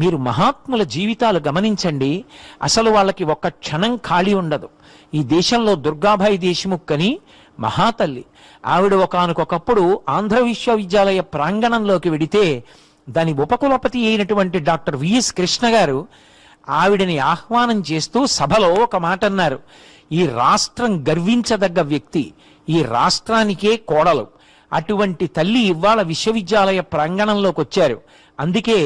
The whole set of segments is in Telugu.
మీరు మహాత్ముల జీవితాలు గమనించండి. అసలు వాళ్ళకి ఒక్క క్షణం ఖాళీ ఉండదు. ఈ దేశంలో దుర్గాబాయి దేశముఖ్ అని మహాతల్లి. ఆవిడ ఒకనకొకప్పుడు ఆంధ్ర విశ్వవిద్యాలయ ప్రాంగణంలోకి వెడితే దాని ఉపకులపతి అయినటువంటి డాక్టర్ విఎస్ కృష్ణ గారు ఆవిడని ఆహ్వానం చేస్తూ సభలో ఒక మాట అన్నారు ఈ రాష్ట్రం గర్వించదగ్గ వ్యక్తి. ఈ రాష్ట్రానికే కోడలు. అటువంటి తల్లి ఇవాళ విశ్వవిద్యాలయ ప్రాంగణంలోకి వచ్చారు అందుకే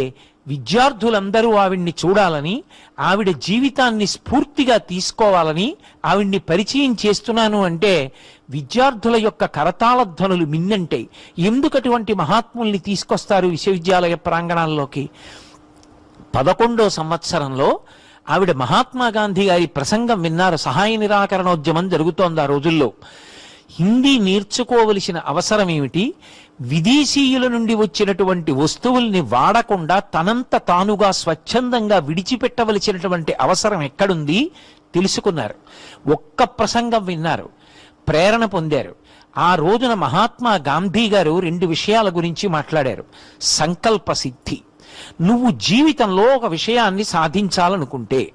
విద్యార్థులందరూ ఆవిడ్ని చూడాలని ఆవిడ జీవితాన్ని స్ఫూర్తిగా తీసుకోవాలని ఆవిడ్ని పరిచయం చేస్తున్నాను అంటే విద్యార్థుల యొక్క కరతాళ ధ్వనులు మిన్నంటాయి ఎందుకు అటువంటి మహాత్ముల్ని తీసుకొస్తారు విశ్వవిద్యాలయ ప్రాంగణాల్లోకి? పదకొండో సంవత్సరంలో ఆవిడ మహాత్మా గాంధీ గారి ప్రసంగం విన్నారు సహాయ నిరాకరణోద్యమం జరుగుతోంది ఆ రోజుల్లో. హిందీ నేర్చుకోవలసిన అవసరం ఏమిటి విదేశీయుల నుండి వచ్చినటువంటి వస్తువుల్ని వాడకుండా తనంత తానుగా స్వచ్ఛందంగా విడిచిపెట్టవలసినటువంటి అవసరం ఎక్కడుంది? తెలుసుకున్నారు. ఒక్క ప్రసంగం విన్నారు. ప్రేరణ పొందారు. ఆ రోజున మహాత్మా గాంధీ గారు రెండు విషయాల గురించి మాట్లాడారు. సంకల్ప సిద్ధి. నువ్వు జీవితంలో ఒక విషయాన్ని సాధించాలనుకుంటే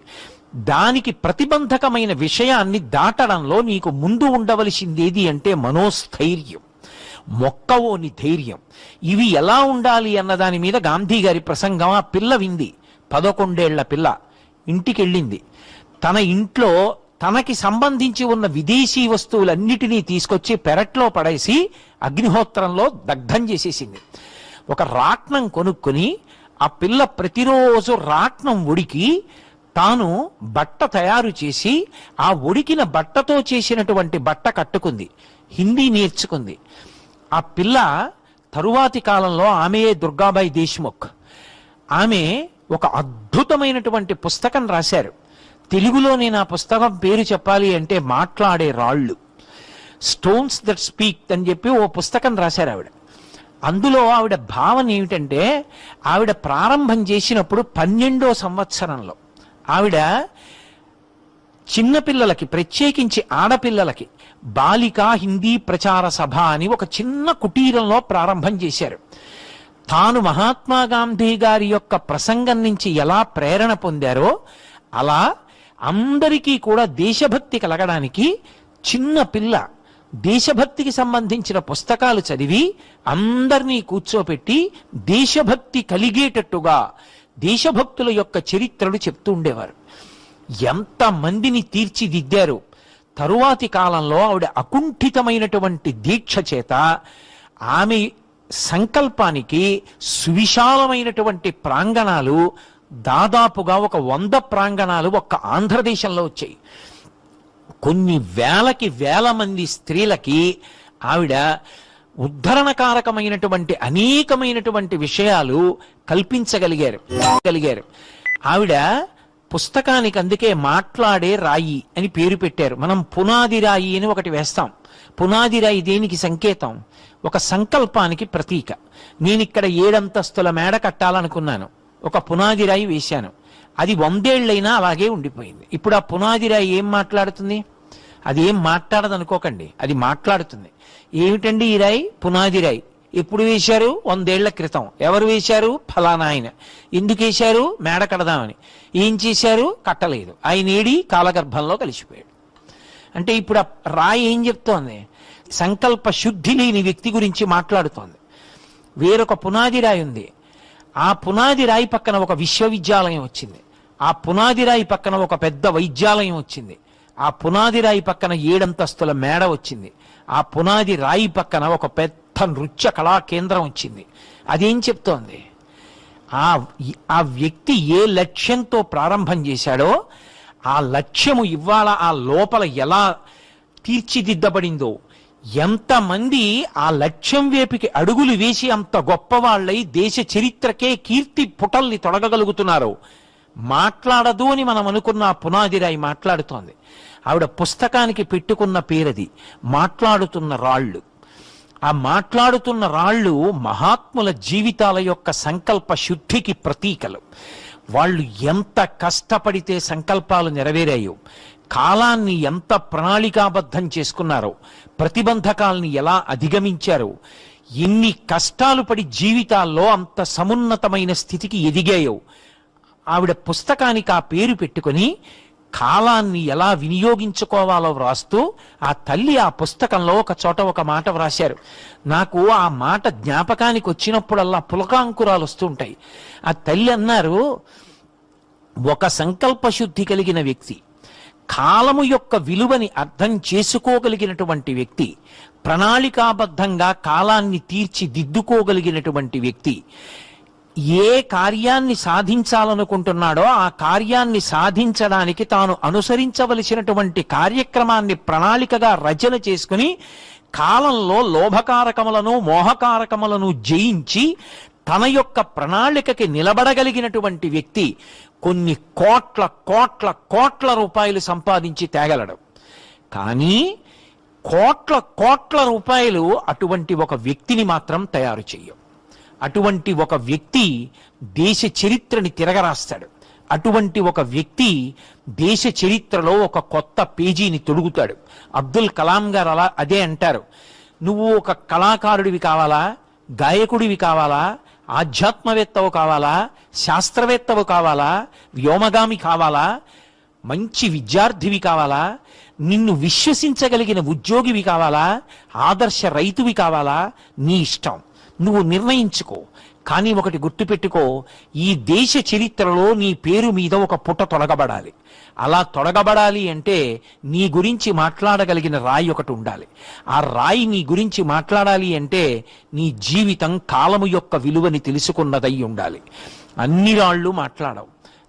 దానికి ప్రతిబంధకమైన విషయాన్ని దాటడంలో నీకు ముందు ఉండవలసిందేది అంటే మనోస్థైర్యం. మొక్కవోని ధైర్యం. ఇవి ఎలా ఉండాలి అన్న దాని మీద గాంధీ గారి ప్రసంగం ఆ పిల్ల వింది. పదకొండేళ్ళ పిల్ల. ఇంటికెళ్ళింది. తన ఇంట్లో తనకి సంబంధించి ఉన్న విదేశీ వస్తువులన్నిటినీ తీసుకొచ్చి పెరట్లో పడేసి అగ్నిహోత్రంలో దగ్ధం చేసేసింది. ఒక రాట్నం కొనుక్కొని ఆ పిల్ల ప్రతిరోజు రాట్నం ఉడికి తాను బట్ట తయారు చేసి ఆ ఉడికిన బట్టతో చేసినటువంటి బట్ట కట్టుకుంది. హిందీ నేర్చుకుంది. ఆ పిల్ల తరువాతి కాలంలో ఆమెయే దుర్గాబాయి దేశ్ముఖ్. ఆమె ఒక అద్భుతమైనటువంటి పుస్తకం రాశారు. తెలుగులో నేను ఆ పుస్తకం పేరు చెప్పాలి అంటే మాట్లాడే రాళ్ళు. స్టోన్స్ దట్ స్పీక్ అని చెప్పి ఓ పుస్తకం రాశారు ఆవిడ. అందులో ఆవిడ భావన ఏమిటంటే ఆవిడ ప్రారంభం చేసినప్పుడు పన్నెండో సంవత్సరంలో ఆవిడ చిన్నపిల్లలకి ప్రత్యేకించి ఆడపిల్లలకి బాలికా హిందీ ప్రచార సభ అని ఒక చిన్న కుటీరంలో ప్రారంభం చేశారు. తాను మహాత్మా గాంధీ గారి యొక్క ప్రసంగం నుంచి ఎలా ప్రేరణ పొందారో అలా అందరికీ కూడా దేశభక్తి కలగడానికి చిన్న పిల్ల దేశభక్తికి సంబంధించిన పుస్తకాలు చదివి అందరినీ కూర్చోపెట్టి దేశభక్తి కలిగేటట్టుగా దేశభక్తుల యొక్క చరిత్రలు చెప్తూ ఉండేవారు. ఎంత మందిని తీర్చిదిద్దారు. తరువాతి కాలంలో ఆవిడ అకుంఠితమైనటువంటి దీక్ష చేత ఆమె సంకల్పానికి సువిశాలమైనటువంటి ప్రాంగణాలు దాదాపుగా ఒక వంద ప్రాంగణాలు ఒక్క ఆంధ్రదేశంలో వచ్చాయి. కొన్ని వేలకి వేల మంది స్త్రీలకి ఆవిడ ఉద్ధరణకారకమైనటువంటి అనేకమైనటువంటి విషయాలు కల్పించగలిగారు కలిగారు ఆవిడ పుస్తకానికి అందుకే మాట్లాడే రాయి అని పేరు పెట్టారు. మనం పునాది రాయి అని ఒకటి వేస్తాం. పునాది రాయి దేనికి సంకేతం? ఒక సంకల్పానికి ప్రతీక. నేను ఇక్కడ ఏడంతస్తుల మేడ కట్టాలనుకున్నాను. ఒక పునాది రాయి వేశాను. అది వందేళ్ళైనా అలాగే ఉండిపోయింది. ఇప్పుడు ఆ పునాది రాయి ఏం మాట్లాడుతుంది? అది ఏం మాట్లాడదనుకోకండి. అది మాట్లాడుతుంది. ఏమిటండి ఈ రాయి? పునాది రాయి. ఎప్పుడు వేశారు? వందేళ్ళ క్రితం. ఎవరు వేశారు? ఫలానా ఆయన. ఎందుకు వేశారు? మేడ కడదామని. ఏం చేశారు? కట్టలేదు. ఆయన ఏడి కాలగర్భంలో కలిసిపోయాడు. అంటే ఇప్పుడు రాయి ఏం చెప్తోంది? సంకల్ప శుద్ధి లేని వ్యక్తి గురించి మాట్లాడుతోంది. వేరొక పునాది రాయి ఉంది. ఆ పునాది రాయి పక్కన ఒక విశ్వవిద్యాలయం వచ్చింది. ఆ పునాది రాయి పక్కన ఒక పెద్ద వైద్యాలయం వచ్చింది. ఆ పునాది రాయి పక్కన ఏడంతస్తుల మేడ వచ్చింది. ఆ పునాది రాయి పక్కన ఒక పెద్ద నృత్య కళా కేంద్రం వచ్చింది. అదేం చెప్తోంది? ఆ ఆ వ్యక్తి ఏ లక్ష్యంతో ప్రారంభం చేశాడో ఆ లక్ష్యము ఇవాళ ఆ లోపల ఎలా తీర్చిదిద్దబడిందో ఎంతమంది ఆ లక్ష్యం వేపికి అడుగులు వేసి అంత గొప్పవాళ్ళై దేశ చరిత్రకే కీర్తి పుటల్ని తొడగగలుగుతున్నారో మాట్లాడదు అని మనం అనుకున్న పునాదిరాయి మాట్లాడుతోంది. ఆవిడ పుస్తకానికి పెట్టుకున్న పేరది మాట్లాడుతున్న రాళ్ళు. ఆ మాట్లాడుతున్న రాళ్ళు మహాత్ముల జీవితాల యొక్క సంకల్ప శుద్ధికి ప్రతీకలు. వాళ్ళు ఎంత కష్టపడితే సంకల్పాలు నెరవేరాయో కాలాన్ని ఎంత ప్రణాళికాబద్ధం చేసుకున్నారో ప్రతిబంధకాల్ని ఎలా అధిగమించారో ఎన్ని కష్టాలు పడి జీవితాల్లో అంత సమున్నతమైన స్థితికి ఎదిగాయో ఆవిడ పుస్తకానికి ఆ పేరు పెట్టుకొని కాలాన్ని ఎలా వినియోగించుకోవాలో వ్రాస్తూ ఆ తల్లి ఆ పుస్తకంలో ఒక చోట ఒక మాట వ్రాశారు. నాకు ఆ మాట జ్ఞాపకానికి వచ్చినప్పుడల్లా పులకాంకురాలు వస్తుంటాయి. ఆ తల్లి అన్నారు ఒక సంకల్ప శుద్ధి కలిగిన వ్యక్తి కాలము యొక్క విలువని అర్థం చేసుకోగలిగినటువంటి వ్యక్తి ప్రణాళికాబద్ధంగా కాలాన్ని తీర్చిదిద్దుకోగలిగినటువంటి వ్యక్తి ఏ కార్యాన్ని సాధించాలనుకుంటున్నాడో ఆ కార్యాన్ని సాధించడానికి తాను అనుసరించవలసినటువంటి కార్యక్రమాన్ని ప్రణాళికగా రచన చేసుకుని కాలంలో లోభకారకములను మోహకారకములను జయించి తన యొక్క ప్రణాళికకి నిలబడగలిగినటువంటి వ్యక్తి కొన్ని కోట్ల కోట్ల కోట్ల రూపాయలు సంపాదించి తేగలడు. కానీ కోట్ల కోట్ల రూపాయలు అటువంటి ఒక వ్యక్తిని మాత్రం తయారు చేయవు అటువంటి ఒక వ్యక్తి దేశ చరిత్రని తిరగరాస్తాడు. అటువంటి ఒక వ్యక్తి దేశ చరిత్రలో ఒక కొత్త పేజీని తొడుగుతాడు. అబ్దుల్ కలాం గారు అలా అదే అంటారు. నువ్వు ఒక కళాకారుడివి కావాలా? గాయకుడివి కావాలా? ఆధ్యాత్మవేత్తవు కావాలా? శాస్త్రవేత్తవు కావాలా? వ్యోమగామి కావాలా? మంచి విద్యార్థివి కావాలా? నిన్ను విశ్వసించగలిగిన ఉద్యోగివి కావాలా? ఆదర్శ రైతువి కావాలా? నీ ఇష్టం. నువ్వు నిర్ణయించుకో. కానీ ఒకటి గుర్తుపెట్టుకో ఈ దేశ చరిత్రలో నీ పేరు మీద ఒక పుట తొలగబడాలి. అలా తొలగబడాలి అంటే నీ గురించి మాట్లాడగలిగిన రాయి ఒకటి ఉండాలి. ఆ రాయి నీ గురించి మాట్లాడాలి అంటే నీ జీవితం కాలము యొక్క విలువని తెలుసుకున్నదై ఉండాలి. అన్ని రాళ్ళు మాట్లాడవు.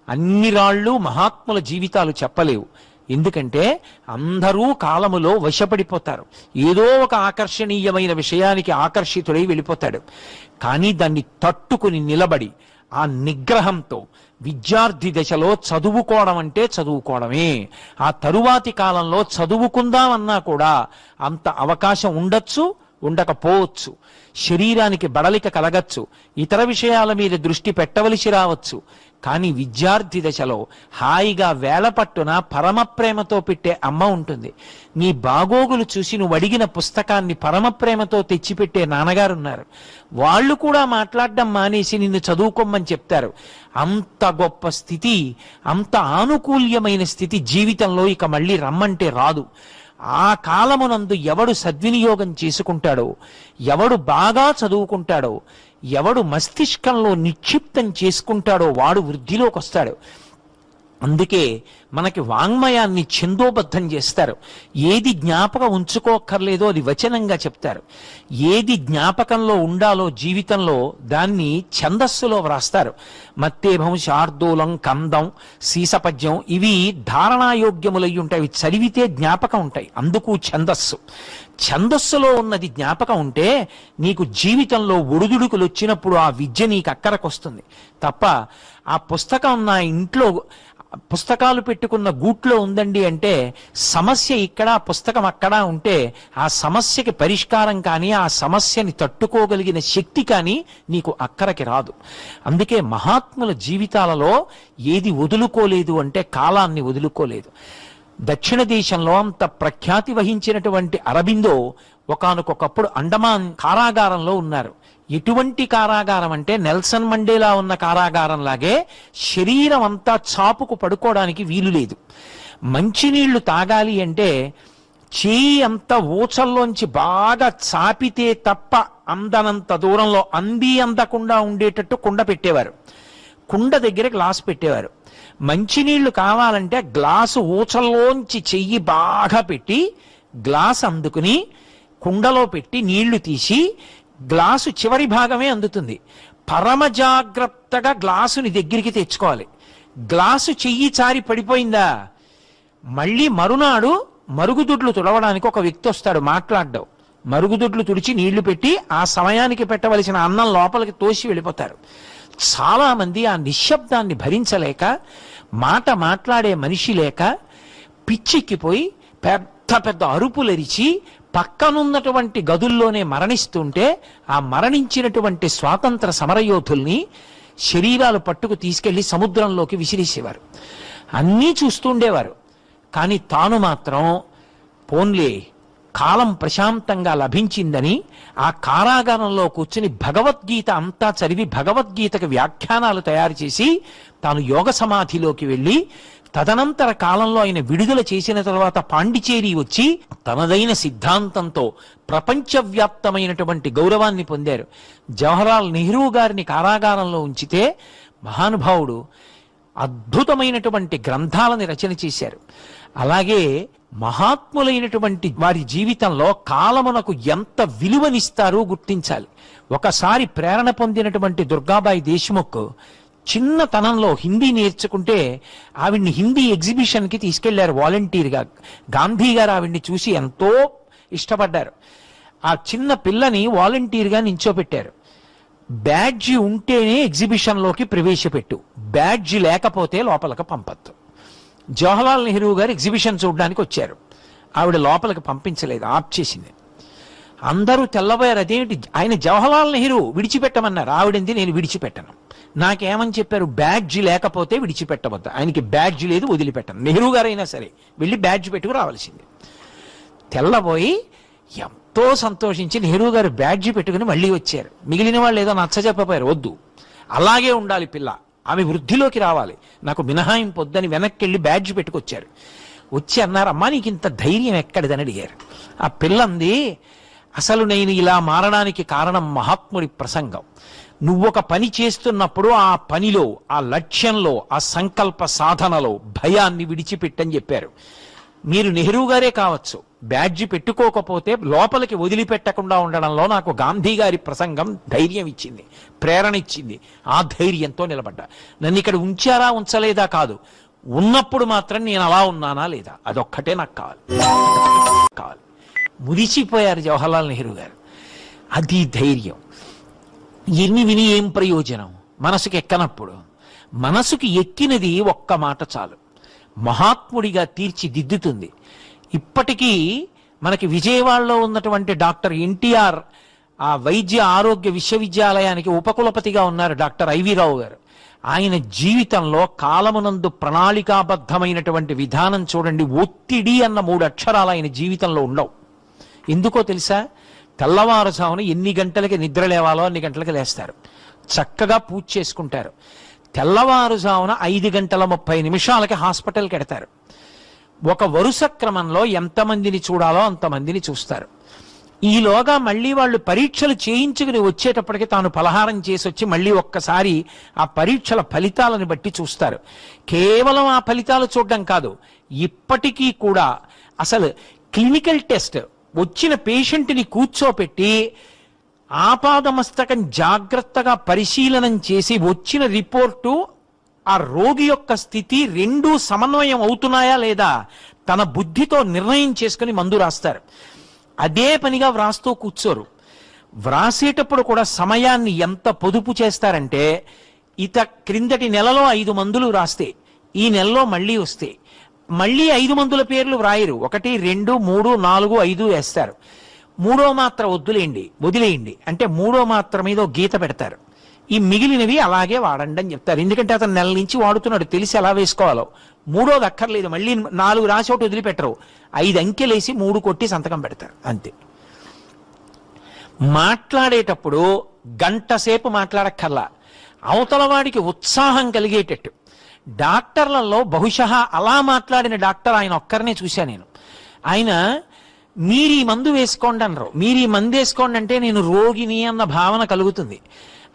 అన్ని రాళ్ళు మహాత్ముల జీవితాలు చెప్పలేవు. ఎందుకంటే అందరూ కాలములో వశపడిపోతారు. ఏదో ఒక ఆకర్షణీయమైన విషయానికి ఆకర్షితుడై వెళ్ళిపోతాడు. కానీ దాన్ని తట్టుకుని నిలబడి ఆ నిగ్రహంతో విద్యార్థి దశలో చదువుకోవడం అంటే చదువుకోవడమే. ఆ తరువాతి కాలంలో చదువుకుందామన్నా కూడా అంత అవకాశం ఉండొచ్చు ఉండకపోవచ్చు. శరీరానికి బడలిక కలగచ్చు. ఇతర విషయాల మీద దృష్టి పెట్టవలసి రావచ్చు. కానీ విద్యార్థి దశలో హాయిగా వేలపట్టున పరమప్రేమతో పెట్టే అమ్మ ఉంటుంది. నీ బాగోగులు చూసి నువ్వు అడిగిన పుస్తకాన్ని పరమ ప్రేమతో తెచ్చిపెట్టే నాన్నగారు ఉన్నారు వాళ్ళు కూడా మాట్లాడడం మానేసి నిన్ను చదువుకోమని చెప్తారు. అంత గొప్ప స్థితి అంత ఆనుకూల్యమైన స్థితి జీవితంలో ఇక మళ్ళీ రమ్మంటే రాదు. ఆ కాలమునందు ఎవడు సద్వినియోగం చేసుకుంటాడో ఎవడు బాగా చదువుకుంటాడో ఎవడు మస్తిష్కంలో నిక్షిప్తం చేసుకుంటాడో వాడు వృద్ధిలోకి వస్తాడు. అందుకే మనకి వాంగ్మయాన్ని ఛందోబద్ధం చేస్తారు. ఏది జ్ఞాపకం ఉంచుకోక్కర్లేదో అది వచనంగా చెప్తారు. ఏది జ్ఞాపకంలో ఉండాలో జీవితంలో దాన్ని ఛందస్సులో వ్రాస్తారు. మత్తేభం శార్దూలం కందం సీసపద్యం ఇవి ధారణాయోగ్యములై ఉంటాయి. ఇవి చదివితే జ్ఞాపకం ఉంటాయి. అందుకు ఛందస్సు. ఛందస్సులో ఉన్నది జ్ఞాపకం ఉంటే నీకు జీవితంలో ఒడిదుడుకులు వచ్చినప్పుడు ఆ విద్య నీకు అక్కరకొస్తుంది. తప్ప ఆ పుస్తకం నా ఇంట్లో పుస్తకాలు పెట్టుకున్న గూట్లో ఉందండి అంటే సమస్య ఇక్కడ పుస్తకం అక్కడ ఉంటే ఆ సమస్యకి పరిష్కారం కానీ ఆ సమస్యని తట్టుకోగలిగిన శక్తి కానీ నీకు అక్కరకి రాదు. అందుకే మహాత్ముల జీవితాలలో ఏది వదులుకోలేదు అంటే కాలాన్ని వదులుకోలేదు. దక్షిణ దేశంలో అంత ప్రఖ్యాతి వహించినటువంటి అరబిందో ఒకనకొకప్పుడు అండమాన్ కారాగారంలో ఉన్నారు. ఎటువంటి కారాగారం అంటే నెల్సన్ మండేలా ఉన్న కారాగారం లాగే శరీరం అంతా చాపుకు పడుకోవడానికి వీలు లేదు. మంచినీళ్ళు తాగాలి అంటే చేయి అంత ఊచల్లోంచి బాగా చాపితే తప్ప అందనంత దూరంలో అంది అందకుండా ఉండేటట్టు కుండ పెట్టేవారు. కుండ దగ్గర గ్లాస్ పెట్టేవారు. మంచినీళ్ళు కావాలంటే గ్లాసు ఊచల్లోంచి చెయ్యి బాగా పెట్టి గ్లాస్ అందుకుని కుండలో పెట్టి నీళ్ళు తీసి గ్లాసు చివరి భాగమే అందుతుంది. పరమ జాగ్రత్తగా గ్లాసుని దగ్గరికి తెచ్చుకోవాలి. గ్లాసు చెయ్యి చారి పడిపోయిందా? మళ్ళీ మరునాడు మరుగుదొడ్లు తుడవడానికి ఒక వ్యక్తి వస్తాడు మాట్లాడడం. మరుగుదొడ్లు తుడిచి నీళ్ళు పెట్టి ఆ సమయానికి పెట్టవలసిన అన్నం లోపలికి తోసి వెళ్ళిపోతారు. చాలామంది ఆ నిశ్శబ్దాన్ని భరించలేక మాట మాట్లాడే మనిషి లేక పిచ్చెక్కిపోయి పెద్ద పెద్ద అరుపులరిచి పక్కనున్నటువంటి గదుల్లోనే మరణిస్తుంటే ఆ మరణించినటువంటి స్వాతంత్ర సమరయోధుల్ని శరీరాలు పట్టుకు తీసుకెళ్ళి సముద్రంలోకి విసిరేసేవారు. అన్నీ చూస్తుండేవారు కానీ తాను మాత్రం పోన్లే కాలం ప్రశాంతంగా లభించిందని ఆ కారాగారంలో కూర్చుని భగవద్గీత అంతా చదివి భగవద్గీతకు వ్యాఖ్యానాలు తయారు చేసి తాను యోగ సమాధిలోకి వెళ్ళి తదనంతర కాలంలో ఆయన విడుదల చేసిన తర్వాత పాండిచేరి వచ్చి తనదైన సిద్ధాంతంతో ప్రపంచవ్యాప్తమైనటువంటి గౌరవాన్ని పొందారు. జవహర్లాల్ నెహ్రూ గారిని కారాగారంలో ఉంచితే మహానుభావుడు అద్భుతమైనటువంటి గ్రంథాలని రచన చేశారు. అలాగే మహాత్ములైనటువంటి వారి జీవితంలో కాలమునకు ఎంత విలువనిస్తారో గుర్తించాలి. ఒకసారి ప్రేరణ పొందినటువంటి దుర్గాబాయి దేశ్ముఖ్ చిన్నతనంలో హిందీ నేర్చుకుంటే ఆవిడ్ని హిందీ ఎగ్జిబిషన్కి తీసుకెళ్ళారు వాలంటీర్గా. గాంధీ గారు ఆవిడ్ని చూసి ఎంతో ఇష్టపడ్డారు. ఆ చిన్న పిల్లని వాలంటీర్గా నించోపెట్టారు. బ్యాడ్జి ఉంటేనే ఎగ్జిబిషన్లోకి ప్రవేశపెట్టు. బ్యాడ్జి లేకపోతే లోపలికి పంపద్దు. జవహర్లాల్ నెహ్రూ గారు ఎగ్జిబిషన్ చూడడానికి వచ్చారు. ఆవిడ లోపలికి పంపించలేదు ఆప్ చేసింది అందరూ తెల్లబోయారు అదేమిటి ఆయన జవహర్లాల్ నెహ్రూ విడిచిపెట్టమన్నారు. ఆవిడంది నేను విడిచిపెట్టను. నాకేమని చెప్పారు బ్యాడ్జి లేకపోతే విడిచిపెట్టవద్దు. ఆయనకి బ్యాడ్జి లేదు వదిలిపెట్టను. నెహ్రూ గారైనా సరే వెళ్ళి బ్యాడ్జ్ పెట్టుకు రావాల్సింది. తెల్లబోయి ఎంతో సంతోషించి నెహ్రూ గారు బ్యాడ్జి పెట్టుకుని మళ్ళీ వచ్చారు. మిగిలిన వాళ్ళు ఏదో నచ్చ చెప్పపోయారు వద్దు. అలాగే ఉండాలి పిల్ల. ఆమె వృద్ధిలోకి రావాలి. నాకు మినహాయింపు వద్దని వెనక్కి వెళ్ళి బ్యాడ్జి పెట్టుకొచ్చారు. వచ్చి అన్నారు అమ్మా నీకు ఇంత ధైర్యం ఎక్కడిదని అడిగారు. ఆ పిల్లంది అసలు నేను ఇలా మారడానికి కారణం మహాత్ముడి ప్రసంగం. నువ్వొక పని చేస్తున్నప్పుడు ఆ పనిలో ఆ లక్ష్యంలో ఆ సంకల్ప సాధనలో భయాన్ని విడిచిపెట్టని చెప్పారు. మీరు నెహ్రూ గారే కావచ్చు. బ్యాడ్జి పెట్టుకోకపోతే లోపలికి వదిలిపెట్టకుండా ఉండడంలో నాకు గాంధీ గారి ప్రసంగం ధైర్యం ఇచ్చింది ప్రేరణ ఇచ్చింది. ఆ ధైర్యంతో నిలబడ్డా. నన్ను ఇక్కడ ఉంచారా ఉంచలేదా కాదు. ఉన్నప్పుడు మాత్రం నేను అలా ఉన్నానా లేదా? అదొక్కటే నాకు కావాలి కావాలి మురిసిపోయారు జవహర్లాల్ నెహ్రూ గారు. అది ధైర్యం. ఎన్ని విని ఏం ప్రయోజనం? మనసుకి ఎక్కనప్పుడు? మనసుకి ఎక్కినది ఒక్క మాట చాలు. మహాత్ముడిగా తీర్చిదిద్దుతుంది. ఇప్పటికీ మనకి విజయవాడలో ఉన్నటువంటి డాక్టర్ ఎన్టీఆర్ ఆ వైద్య ఆరోగ్య విశ్వవిద్యాలయానికి ఉపకులపతిగా ఉన్నారు డాక్టర్ ఐవి రావు గారు. ఆయన జీవితంలో కాలమునందు ప్రణాళికాబద్ధమైనటువంటి విధానం చూడండి ఒత్తిడి అన్న మూడు అక్షరాలు ఆయన జీవితంలో ఉండవు. ఎందుకో తెలుసా? తెల్లవారుజామున ఎన్ని గంటలకి నిద్ర లేవాలో అన్ని గంటలకి లేస్తారు. చక్కగా పూజ చేసుకుంటారు. తెల్లవారుజామున ఐదు గంటల ముప్పై నిమిషాలకి హాస్పిటల్కి ఎడతారు. ఒక వరుస క్రమంలో ఎంతమందిని చూడాలో అంతమందిని చూస్తారు. ఈలోగా మళ్ళీ వాళ్ళు పరీక్షలు చేయించుకుని వచ్చేటప్పటికి తాను పలహారం చేసి వచ్చి మళ్ళీ ఒక్కసారి ఆ పరీక్షల ఫలితాలను బట్టి చూస్తారు. కేవలం ఆ ఫలితాలు చూడడం కాదు ఇప్పటికీ కూడా అసలు క్లినికల్ టెస్ట్ వచ్చిన పేషెంట్ని కూర్చోపెట్టి ఆపాదమస్తకం జాగ్రత్తగా పరిశీలనం చేసి వచ్చిన రిపోర్టు ఆ రోగి యొక్క స్థితి రెండూ సమన్వయం అవుతున్నాయా లేదా తన బుద్ధితో నిర్ణయం చేసుకుని మందు రాస్తారు. అదే పనిగా వ్రాస్తూ కూర్చోరు. వ్రాసేటప్పుడు కూడా సమయాన్ని ఎంత పొదుపు చేస్తారంటే ఇత క్రిందటి నెలలో ఐదు మందులు రాస్తే ఈ నెలలో మళ్ళీ వస్తే మళ్ళీ ఐదు మందుల పేర్లు వ్రాయరు. ఒకటి రెండు మూడు నాలుగు ఐదు వేస్తారు. మూడో మాత్ర వద్దులేండి వదిలేయండి. అంటే మూడో మాత్ర మీద గీత పెడతారు. ఈ మిగిలినవి అలాగే వాడండి అని చెప్తారు. ఎందుకంటే అతను నెల నుంచి వాడుతున్నాడు. తెలిసి ఎలా వేసుకోవాలో. మూడోది అక్కర్లేదు. మళ్ళీ నాలుగు రాసి ఒకటి వదిలిపెట్టరు. ఐదు అంకెలేసి మూడు కొట్టి సంతకం పెడతారు. అంతే. మాట్లాడేటప్పుడు గంట సేపు మాట్లాడక్కర్లా. అవతల వాడికి ఉత్సాహం కలిగేటట్టు. డాక్టర్లలో బహుశా అలా మాట్లాడిన డాక్టర్ ఆయన ఒక్కరినే చూశా నేను. ఆయన మీరు ఈ మందు వేసుకోండి అనరు మీరు ఈ మందు వేసుకోండి అంటే నేను రోగిని అన్న భావన కలుగుతుంది.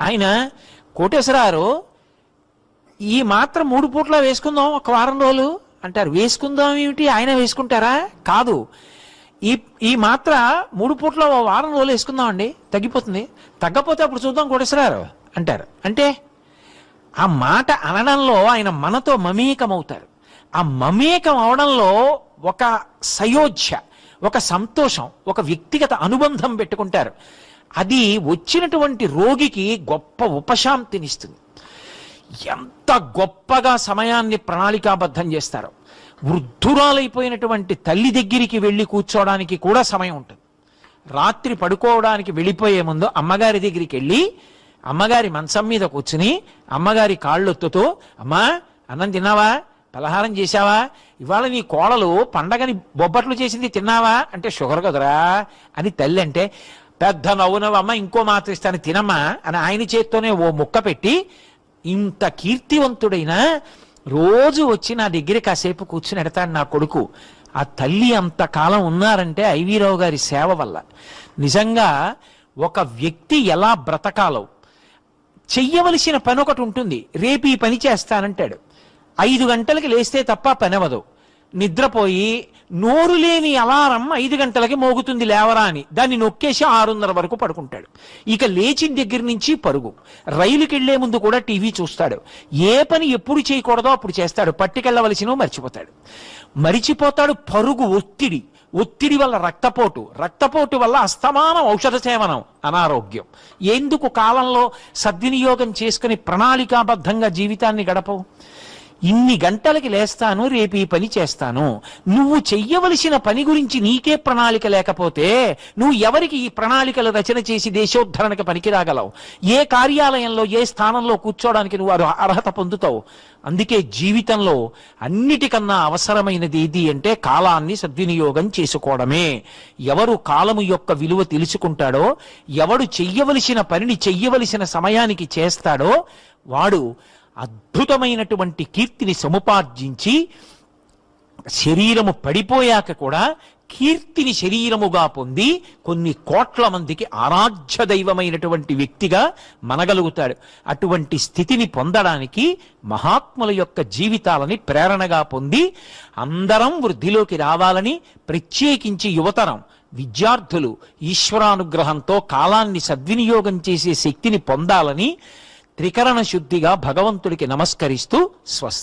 ఆయన కోటేశ్వరారు ఈ మాత్రం మూడు పూట్ల వేసుకుందాం ఒక వారం రోజులు అంటారు. వేసుకుందాం ఏమిటి? ఆయన వేసుకుంటారా? కాదు. ఈ ఈ మాత్ర మూడు పూట్ల ఓ వారం రోజులు వేసుకుందాం అండి. తగ్గిపోతుంది. తగ్గపోతే అప్పుడు చూద్దాం కోటేశ్వరారు అంటారు. అంటే ఆ మాట అనడంలో ఆయన మనతో మమేకమవుతారు. ఆ మమేకం అవడంలో ఒక సయోధ్య ఒక సంతోషం ఒక వ్యక్తిగత అనుబంధం పెట్టుకుంటారు. అది వచ్చినటువంటి రోగికి గొప్ప ఉపశాంతినిస్తుంది. ఎంత గొప్పగా సమయాన్ని ప్రణాళికాబద్ధం చేస్తారో. వృద్ధురాలైపోయినటువంటి తల్లి దగ్గరికి వెళ్ళి కూర్చోవడానికి కూడా సమయం ఉంటుంది. రాత్రి పడుకోవడానికి వెళ్ళిపోయే ముందు అమ్మగారి దగ్గరికి వెళ్ళి అమ్మగారి మంచం మీద కూర్చుని అమ్మగారి కాళ్ళొత్తుతో అమ్మా అన్నం తిన్నావా? పలహారం చేశావా? ఇవాళ నీ కోడలు పండగని బొబ్బట్లు చేసింది తిన్నావా? అంటే షుగర్ కదరా అని తల్లి అంటే పెద్ద నవ్వు అమ్మ ఇంకో మాత్ర ఇస్తాను తినమ్మా అని ఆయన చేత్తోనే ఓ ముక్క పెట్టి ఇంత కీర్తివంతుడైన రోజు వచ్చి నా దగ్గర కాసేపు కూర్చుని ఎడతాడు నా కొడుకు. ఆ తల్లి అంత కాలం ఉన్నారంటే ఐవీరావు గారి సేవ వల్ల. నిజంగా ఒక వ్యక్తి ఎలా బ్రతకాలో. చెయ్యవలసిన పని ఒకటి ఉంటుంది. రేపు ఈ పని చేస్తానంటాడు. ఐదు గంటలకి లేస్తే తప్ప పని అవ్వదు నిద్రపోయి నోరు లేని అలారం ఐదు గంటలకి మోగుతుంది లేవరా అని దాన్ని నొక్కేసి ఆరున్నర వరకు పడుకుంటాడు. ఇక లేచిన దగ్గర నుంచి పరుగు. రైలుకి వెళ్ళే ముందు కూడా టీవీ చూస్తాడు. ఏ పని ఎప్పుడు చేయకూడదో అప్పుడు చేస్తాడు. పట్టుకెళ్ళవలసినవి మర్చిపోతాడు. మరిచిపోతాడు పరుగు ఒత్తిడి. ఒత్తిడి వల్ల రక్తపోటు. రక్తపోటు వల్ల అస్తమానం ఔషధ సేవనం అనారోగ్యం. ఎందుకు కాలంలో సద్వినియోగం చేసుకుని ప్రణాళికాబద్ధంగా జీవితాన్ని గడపవు? ఇన్ని గంటలకి లేస్తాను రేపు ఈ పని చేస్తాను. నువ్వు చెయ్యవలసిన పని గురించి నీకే ప్రణాళిక లేకపోతే నువ్వు ఎవరికి ఈ ప్రణాళికలు రచన చేసి దేశోద్ధరణకి పనికిరాగలవు? ఏ కార్యాలయంలో ఏ స్థానంలో కూర్చోవడానికి నువ్వు అర్హత పొందుతావు? అందుకే జీవితంలో అన్నిటికన్నా అవసరమైనది ఏది అంటే కాలాన్ని సద్వినియోగం చేసుకోవడమే. ఎవరు కాలము యొక్క విలువ తెలుసుకుంటాడో ఎవడు చెయ్యవలసిన పనిని చెయ్యవలసిన సమయానికి చేస్తాడో వాడు అద్భుతమైనటువంటి కీర్తిని సముపార్జించి శరీరము పడిపోయాక కూడా కీర్తిని శరీరముగా పొంది కొన్ని కోట్ల మందికి ఆరాధ్య దైవమైనటువంటి వ్యక్తిగా మనగలుగుతాడు. అటువంటి స్థితిని పొందడానికి మహాత్ముల యొక్క జీవితాలని ప్రేరణగా పొంది అందరం వృద్ధిలోకి రావాలని ప్రత్యేకించి యువతరం విద్యార్థులు ఈశ్వరానుగ్రహంతో కాలాన్ని సద్వినియోగం చేసే శక్తిని పొందాలని త్రికరణ శుద్ధిగా భగవంతుడికి నమస్కరిస్తూ స్వస్తి.